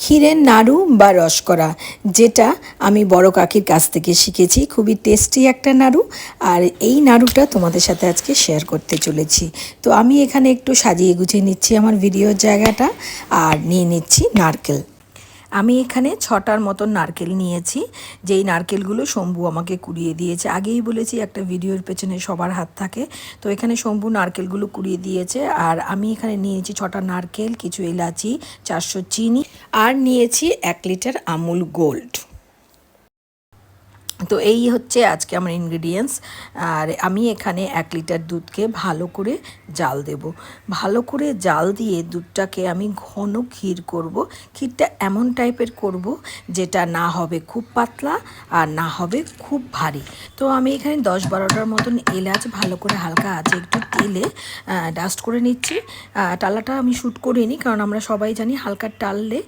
ক্ষীরের নাড়ু বা রস করা, যেটা আমি বড় কাকির কাছ থেকে শিখেছি। খুবই টেস্টি একটা নাড়ু। আর এই নাড়ুটা তোমাদের সাথে আজকে শেয়ার করতে চলেছি। তো আমি এখানে একটু সাজিয়ে গুছিয়ে নিচ্ছি আমার ভিডিওর জায়গাটা। আর নিয়ে নিচ্ছি নারকেল। আমি এখানে ছটার মতন নারকেল নিয়েছি। যেই নারকেলগুলো শম্ভু আমাকে কুড়িয়ে দিয়েছে। আগেই বলেছি, একটা ভিডিওর পেছনে সবার হাত থাকে। তো এখানে শম্ভু নারকেলগুলো কুড়িয়ে দিয়েছে। আর আমি এখানে নিয়েছি ছটা নারকেল, কিছু এলাচি, চারশো চিনি। আর নিয়েছি এক লিটার আমুল গোল্ড। তো এই হচ্ছে আজকে আমার ইনগ্রিডিয়েন্টস আর আমি এখানে এক লিটার দুধকে ভালো করে জাল দেব। ভালো করে জাল দিয়ে দুধটাকে আমি ঘন ক্ষীর করব। ক্ষীরটা এমন টাইপের করব যেটা না হবে খুব পাতলা আর না হবে খুব ভারী। তো আমি এখানে দশ বারোটার মতন এলাচ ভালো করে হালকা আছে একটু তেলে ডাস্ট করে নিচ্ছি। টালাটা আমি শ্যুট করিনি কারণ আমরা সবাই জানি হালকা টাললে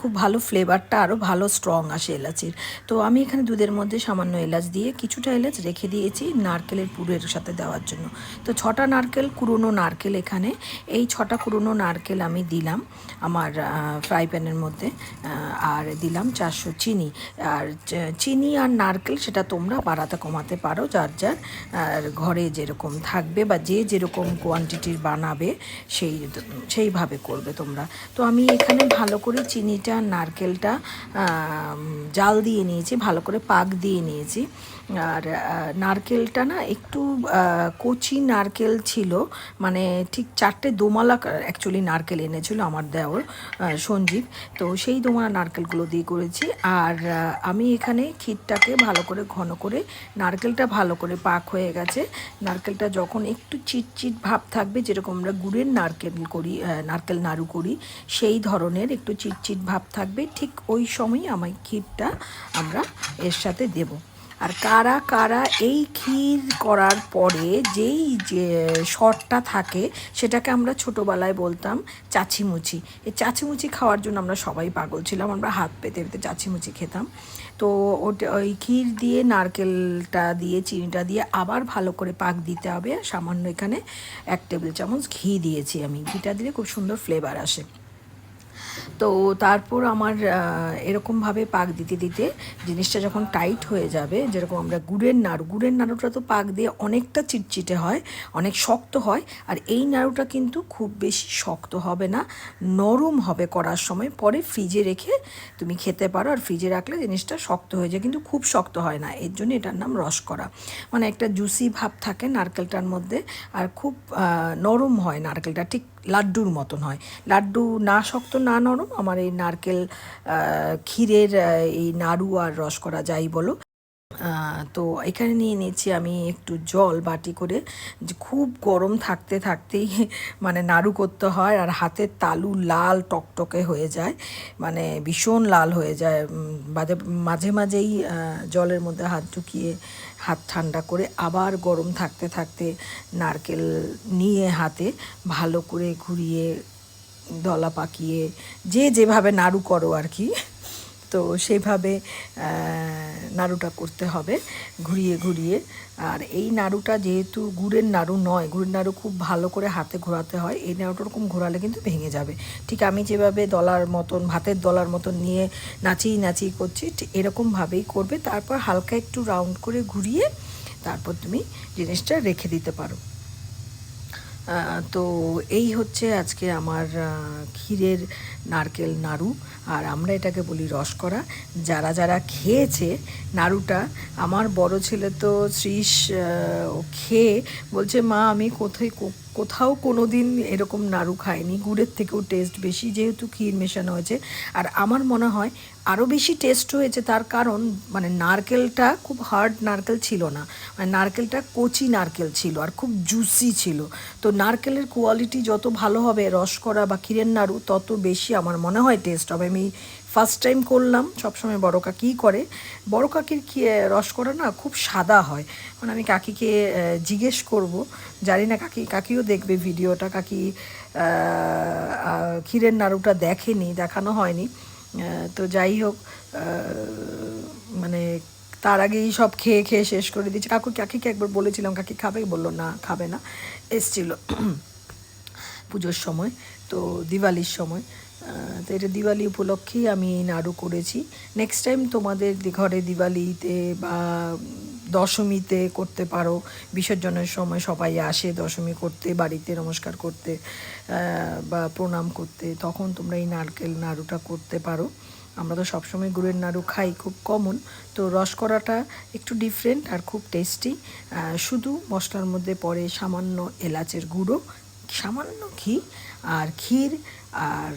খুব ভালো ফ্লেভারটা আরও ভালো স্ট্রং আসে এলাচির। তো আমি এখানে দুধের মধ্যে সামান্য এলাচ দিয়ে কিছুটা এলাচ রেখে দিয়েছি নারকেলের পুরের সাথে দেওয়ার জন্য। তো ছটা নারকেল, কুড়োনো নারকেল এখানে। এই ছটা কুড়োনো নারকেল আমি দিলাম আমার ফ্রাই প্যানের মধ্যে আর দিলাম চারশো চিনি। আর চিনি আর নারকেল সেটা তোমরা বাড়াতে কমাতে পারো, যার যার, আর ঘরে যেরকম থাকবে বা যে যেরকম কোয়ান্টিটির বানাবে সেই, সেইভাবে করবে তোমরা। তো আমি এখানে ভালো করে চিনিটা, নারকেলটা জাল দিয়ে নিয়েছি, ভালো করে পাক দিয়ে নিয়েছি। আর নারকেলটা না একটু কচি নারকেল ছিল মানে ঠিক চারটে দোমালা অ্যাকচুয়ালি নারকেল এনেছিল আমার দেওর সঞ্জীব। তো সেই দোমালা নারকেলগুলো দিয়ে করেছি। আর আমি এখানে ক্ষীরটাকে ভালো করে ঘন করে, নারকেলটা ভালো করে পাক হয়ে গেছে। নারকেলটা যখন একটু চিটচিট ভাব থাকবে, যেরকম আমরা গুড়ের নারকেল করি নারকেল নাড়ু করি, সেই ধরনের একটু চিটচিট ভাব থাকবে। ঠিক ওই সময় আমার ক্ষীরটা আমরা এর সাথে দেবো। আর কারা কারা এই ক্ষীর করার পরে যেই যে শটটা থাকে, সেটাকে আমরা ছোটোবেলায় বলতাম চাচিমুচি। এই চাচিমুচি খাওয়ার জন্য আমরা সবাই পাগল ছিলাম, আমরা হাত পেতে পেতে চাচিমুচি খেতাম। তো ওটা ওই ক্ষীর দিয়ে, নারকেলটা দিয়ে, চিনিটা দিয়ে আবার ভালো করে পাক দিতে হবে। সামান্য এখানে এক টেবিল চামচ ঘি দিয়েছি আমি। ঘিটা দিলে খুব সুন্দর ফ্লেভার আসে। তো তারপর আমার এরকমভাবে পাক দিতে দিতে জিনিসটা যখন টাইট হয়ে যাবে, যেরকম আমরা গুড়ের নাড়ু, গুড়ের নাড়ুটা তো পাক দিয়ে অনেকটা চিটচিটে হয়, অনেক শক্ত হয়, আর এই নাড়ুটা কিন্তু খুব বেশি শক্ত হবে না, নরম হবে করার সময়। পরে ফ্রিজে রেখে তুমি খেতে পারো, আর ফ্রিজে রাখলে জিনিসটা শক্ত হয়ে যায়, কিন্তু খুব শক্ত হয় না। এর জন্য এটার নাম রস করা মানে একটা জুসি ভাব থাকে নারকেলটার মধ্যে, আর খুব নরম হয় নারকেলটা। ঠিক লাড্ডুর মতন হয়। লাড্ডু না শক্ত, না নরম, আমার এই নারকেল ক্ষীরের এই নাড়ু আর রস করা যাই বলো। তো এখানে নিয়ে নিয়েছি আমি একটু জল বাটি করে। খুব গরম থাকতে থাকতেই মানে নাড়ু করতে হয় আর হাতের তালু লাল টকটকে হয়ে যায়। মানে ভীষণ লাল হয়ে যায়। মাঝে মাঝে মাঝেই জলের মধ্যে হাত ঢুকিয়ে হাত ঠান্ডা করে আবার গরম থাকতে থাকতে নারকেল নিয়ে হাতে ভালো করে ঘুরিয়ে, দলা পাকিয়ে যে যেভাবে নাড়ু করো আর কি তো সেইভাবে নাড়ুটা করতে হবে ঘুরিয়ে ঘুরিয়ে। আর এই নাড়ুটা যেহেতু গুড়ের নাড়ু নয়, গুড়ের নাড়ু খুব ভালো করে হাতে ঘোরাতে হয়, এই নাড়ুটা ওরকম ঘোরালে কিন্তু ভেঙে যাবে। ঠিক আমি যেভাবে দলার মতন, ভাতের দলার মতন নিয়ে নাচিয়ে নাচিয়ে করছি এরকমভাবেই করবে। তারপর হালকা একটু রাউন্ড করে ঘুরিয়ে তারপর তুমি জিনিসটা রেখে দিতে পারো। তো এই হচ্ছে আজকে আমার ক্ষীরের নারকেল নাড়ু। আর আমরা এটাকে বলি রস করা যারা যারা খেয়েছে নাড়ুটা, আমার বড় ছেলে তো শ্রীষ খেয়ে বলছে, মা, আমি কোথায় কোথাও কোনো দিন এরকম নাড়ু খাইনি। গুড়ের থেকেও টেস্ট বেশি যেহেতু ক্ষীর মেশানো হয়েছে। আর আমার মনে হয় আরও বেশি টেস্ট হয়েছে তার কারণ মানে নারকেলটা খুব হার্ড নারকেল ছিল না। মানে নারকেলটা কচি নারকেল ছিল আর খুব জুসি ছিল। তো নারকেলের কোয়ালিটি যত ভালো হবে রস করা বা ক্ষীরের নাড়ু, তত বেশি আমার মনে হয় টেস্ট হবে। আমি ফার্স্ট টাইম করলাম, সবসময় বড় কাকি করে। বড় কাকির রস করা না খুব সাদা হয়। মানে আমি কাকিকে জিজ্ঞেস করব, জানি না কাকি, কাকিও দেখবে ভিডিওটা কাকি ক্ষীরের নাড়ুটা দেখেনি, দেখানো হয়নি। তো যাই হোক মানে তার আগেই সব খেয়ে খেয়ে শেষ করে দিচ্ছে কাকু, কাকিকে একবার বলেছিলাম, কাকি খাবে? বলল, না, খাবে না। এসছিল পুজোর সময়, তো দিওয়ালির সময়। তো এটা দিওয়ালি উপলক্ষেই আমি এই নাড়ু করেছি। নেক্সট টাইম তোমাদের ঘরে দিওয়ালিতে বা দশমীতে করতে পারো। বিসর্জনের সময় সবাই আসে দশমী করতে, বাড়িতে নমস্কার করতে বা প্রণাম করতে। তখন তোমরা এই নারকেল নাড়ুটা করতে পারো। আমরা তো সবসময় গুড়ের নাড়ু খাই, খুব কমন তো রসকরাটা একটু ডিফারেন্ট আর খুব টেস্টি শুধু মশলার মধ্যে পড়ে সামান্য এলাচের গুঁড়ো, সামান্য ঘি আর ক্ষীর আর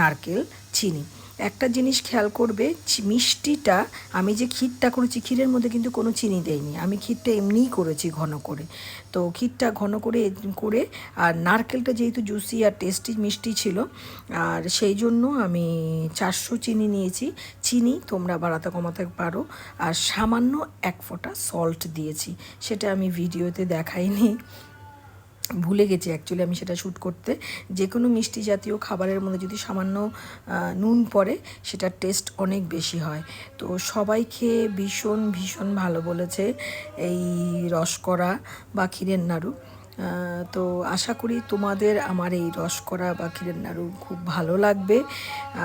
নারকেল, চিনি। একটা জিনিস খেয়াল করবে মিষ্টিটা, আমি যে ক্ষীরটা করেছি, ক্ষীরের মধ্যে কিন্তু কোনো চিনি দেইনি। আমি ক্ষীরটা এমনিই করেছি ঘন করে। তো ক্ষীরটা ঘন করে করে আর নারকেলটা যেহেতু জুসি আর টেস্টি মিষ্টি ছিল, আর সেই জন্য আমি চারশো চিনি নিয়েছি। চিনি তোমরা বাড়াতে কমাতে পারো। আর সামান্য এক ফোঁটা সল্ট দিয়েছি। সেটা আমি ভিডিওতে দেখাইনি। ভুলে গেছি অ্যাকচুয়ালি আমি সেটা শ্যুট করতে। যে কোনো মিষ্টি জাতীয় খাবারের মধ্যে যদি সামান্য নুন পড়ে, সেটার টেস্ট অনেক বেশি হয়। তো সবাই খেয়ে ভীষণ ভীষণ ভালো বলেছে এই রসকরা বা ক্ষীরের নাড়ু। তো আশা করি তোমাদের আমার এই রসকরা বা ক্ষীরের নাড়ু খুব ভালো লাগবে।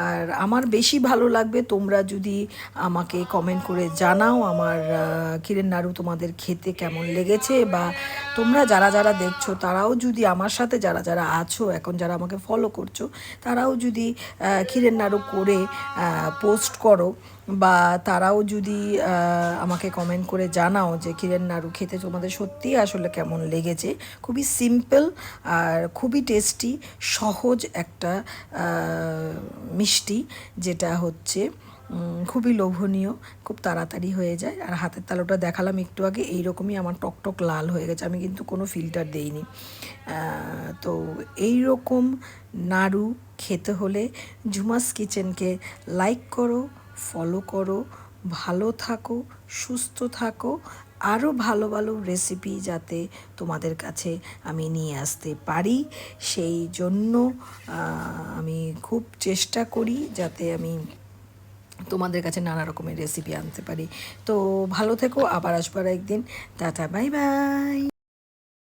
আর আমার বেশি ভালো লাগবে তোমরা যদি আমাকে কমেন্ট করে জানাও আমার ক্ষীরের নাড়ু তোমাদের খেতে কেমন লেগেছে বা তোমরা যারা যারা দেখছ তারাও যদি আমার সাথে যারা যারা আছো, এখন যারা আমাকে ফলো করছ, তারাও যদি ক্ষীরের নাড়ু করে পোস্ট করো। বা তারাও যদি আমাকে কমেন্ট করে জানাও যে ক্ষীরের নাড়ু খেতে তোমাদের সত্যিই আসলে কেমন লেগেছে? খুবই সিম্পল আর খুবই টেস্টি সহজ একটা মিষ্টি, যেটা হচ্ছে খুবই লোভনীয়, খুব তাড়াতাড়ি হয়ে যায়। আর হাতের তালুটা দেখালাম একটু আগে, এইরকমই আমার টকটক লাল হয়ে গেছে, আমি কিন্তু কোনো ফিল্টার দেইনি। তো এই রকম নাড়ু খেতে হলে, ঝুমাস কিচেনকে লাইক করো ফলো করো, ভালো থাকো, সুস্থ থাকো আরও ভালো ভালো রেসিপি যাতে তোমাদের কাছে আমি নিয়ে আসতে পারি। সেই জন্য আমি খুব চেষ্টা করি যাতে আমি তোমাদের কাছে নানা রকমের রেসিপি আনতে পারি। তো ভালো থেকো, আবার আসবার একদিন টাটা, বাই বাই।